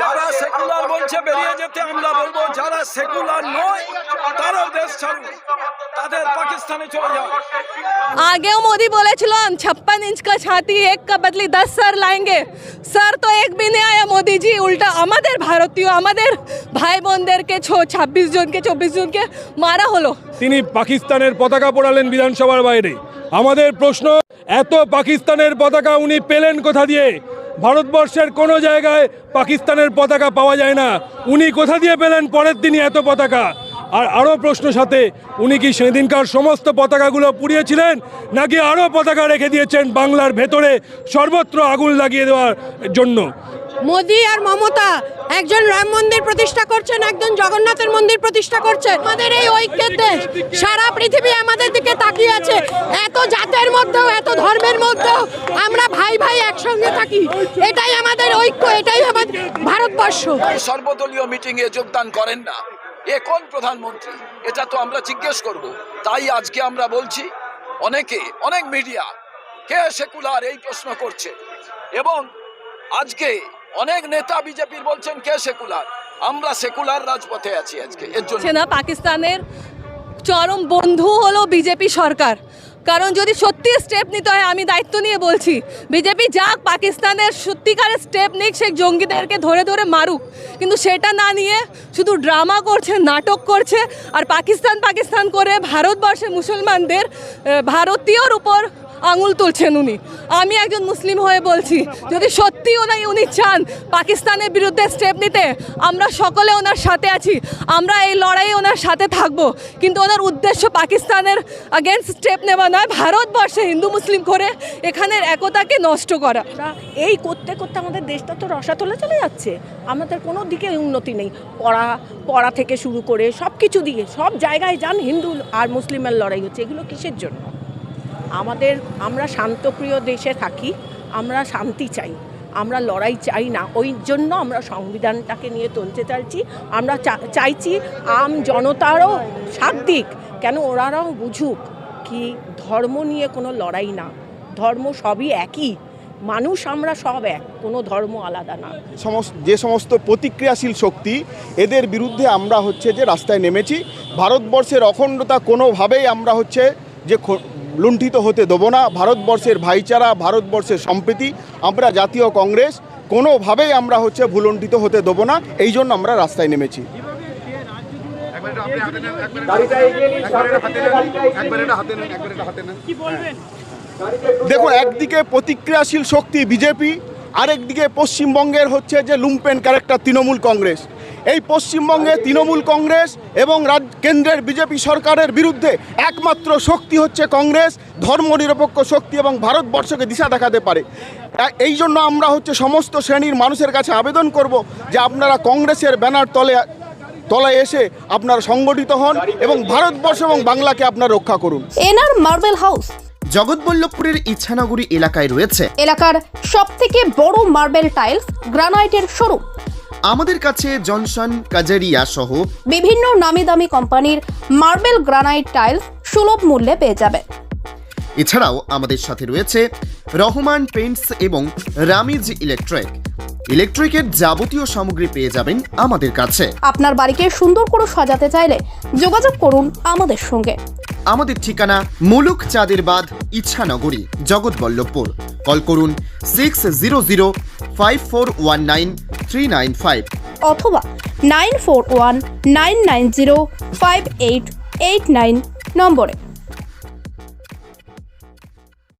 যারা সেকুলার বলছে বেরিয়ে যেতে আমরা বলব যারা সেকুলার নয় তারাও দেশ ছাড়ুন তাদের পাকিস্তানে চলে যাও। আগেও মোদি বলেছিলাম ছাপ্পান ইঞ্চ কা ছাতি এক কা বদলি দশ স্যার লাইঙ্গে স্যার তো এক বিনে আয়া মোদিজি উল্টা আমাদের ভারতীয় আমাদের ভাই বোনদেরকে ছো ছাব্বিশ জনকে চব্বিশ জনকে মারা হলো তিনি পাকিস্তানের পতাকা পড়ালেন বিধানসভার বাইরে। আমাদের প্রশ্ন এত পাকিস্তানের পতাকা উনি পেলেন কোথা দিয়ে? ভারতবর্ষের কোনো জায়গায় পাকিস্তানের পতাকা পাওয়া যায় না। উনি কোথা দিয়ে পেলেন? পরের দিনই এত পতাকা। আর আরও প্রশ্ন সাথে, উনি কি সেদিনকার সমস্ত পতাকাগুলো পুড়িয়েছিলেন? নাকি আরও পতাকা রেখে দিয়েছেন বাংলার ভেতরে সর্বত্র আগুন লাগিয়ে দেওয়ার জন্য? মোদি আর মমতা একজন রাম মন্দির প্রতিষ্ঠা করছেন, একজন জগন্নাথের মন্দির প্রতিষ্ঠা করছেন। আমাদের এই ঐক্যের দেশ, সারা পৃথিবী আমাদের দিকে তাকিয়ে আছে। এত জাতের মধ্যেও, এত ধর্মের ভাই একসঙ্গে থাকি। এটাই আমাদের ঐক্য এটাই আমাদের ভারতবর্ষ। সর্বদলীয় মিটিং এ যোগদান করেন না। এ কোন প্রধানমন্ত্রী? এটা তো আমরা জিজ্ঞেস করব। তাই আজকে আমরা বলছি অনেকে অনেক মিডিয়া কে সেকুলার এই প্রশ্ন করছে। এবং আজকে অনেক নেতা বিজেপির বলছেন কে সেকুলার? আমরা সেকুলার রাজপথে আছি আজকে। এর জন্য পাকিস্তানের চরম বন্ধু হলো বিজেপি সরকার। কারণ যদি সত্যি স্টেপ নিতে হয়, আমি দায়িত্ব নিয়ে বলছি। বিজেপি যাক, পাকিস্তানের সত্যিকারের স্টেপ নিক সে জঙ্গিদেরকে ধরে ধরে মারুক। কিন্তু সেটা না নিয়ে শুধু ড্রামা করছে, নাটক করছে, আর পাকিস্তান পাকিস্তান করে ভারতবর্ষে মুসলমানদের ভারতীয়র উপর আঙুল তুলছেন উনি। আমি একজন মুসলিম হয়ে বলছি, যদি সত্যি ওনাই, উনি চান পাকিস্তানের বিরুদ্ধে স্টেপ নিতে, আমরা সকলে ওনার সাথে আছি, আমরা এই লড়াইয়ে ওনার সাথে থাকব। কিন্তু ওনার উদ্দেশ্য পাকিস্তানের আগেনস্ট স্টেপ নেওয়া নয়, ভারতবর্ষে হিন্দু মুসলিম করে এখানের একতাকে নষ্ট করা। এই করতে করতে আমাদের দেশটা তো রসাতলে চলে যাচ্ছে। আমাদের কোনো দিকে উন্নতি নেই। পড়া পড়া থেকে শুরু করে সব কিছু দিকে সব জায়গায় যান হিন্দু আর মুসলিমের লড়াই হচ্ছে। এগুলো কিসের জন্য? আমাদের, আমরা শান্তপ্রিয় দেশে থাকি, আমরা শান্তি চাই, আমরা লড়াই চাই না। ওই জন্য আমরা সংবিধানটাকে নিয়ে তুলতে চাইছি। আমরা চাইছি আম জনতারও সাথ দিক। কেন ওরাও বুঝুক কি ধর্ম নিয়ে কোনো লড়াই না। ধর্ম সবই একই। মানুষ আমরা সব এক, কোনো ধর্ম আলাদা না। সমস্ত, যে সমস্ত প্রতিক্রিয়াশীল শক্তি, এদের বিরুদ্ধে আমরা হচ্ছে যে রাস্তায় নেমেছি। ভারতবর্ষের অখণ্ডতা কোনোভাবেই আমরা হচ্ছে যে লুণ্ঠিত হতে দেবো না। ভারতবর্ষের ভাইচারা, ভারতবর্ষের সম্প্রীতি, আমরা জাতীয় কংগ্রেস, কোনোভাবেই আমরা হচ্ছে ভুলণ্ঠিত হতে দেবো না। এই জন্য আমরা রাস্তায় নেমেছি। দেখুন, একদিকে প্রতিক্রিয়াশীল শক্তি বিজেপি, আরেকদিকে পশ্চিমবঙ্গের হচ্ছে যে লুম্পেন ক্যারেক্টার তৃণমূল কংগ্রেস। এই পশ্চিমবঙ্গে তৃণমূল কংগ্রেস এবং রাজ কেন্দ্রের বিজেপি সরকারের বিরুদ্ধে একমাত্র শক্তি হচ্ছে কংগ্রেস ধর্মনিরপেক্ষ শক্তি এবং ভারতবর্ষকে দিশা দেখাতে পারে। এই জন্য আমরা হচ্ছে সমস্ত শ্রেণির মানুষের কাছে আবেদন করব যে আপনারা কংগ্রেসের ব্যানার তলে তলায় এসে আপনারা সংগঠিত হন এবং ভারতবর্ষ এবং বাংলাকে আপনারা রক্ষা করুন। NR marble house. জগৎবল্লভপুরের ইচ্ছানগরী এলাকায় রয়েছে এলাকার সবথেকে বড় মার্বেল টাইলস গ্রানাইটের শোরুম। আমাদের কাছে জনসন কাজারিয়া সহ বিভিন্ন নামি দামি কোম্পানির মার্বেল গ্রানাইট টাইলস সুলভ মূল্যে পেয়ে যাবেন। এছাড়াও আমাদের সাথে রয়েছে রহমান পেইন্টস এবং রামিজ ইলেকট্রিক। ইলেকট্রিকের যাবতীয় সামগ্রী পেয়ে যাবেন আমাদের কাছে। আপনার বাড়িকে সুন্দর করে সাজাতে চাইলে যোগাযোগ করুন আমাদের সঙ্গে। আমাদের ঠিকানা মুলুক চাঁদের বাদ ইচ্ছানগরী জগৎবল্লভপুর। কল করুন six zero zero five four one nine three nine five অথবা nine nine nine five eight eight nine নম্বরে।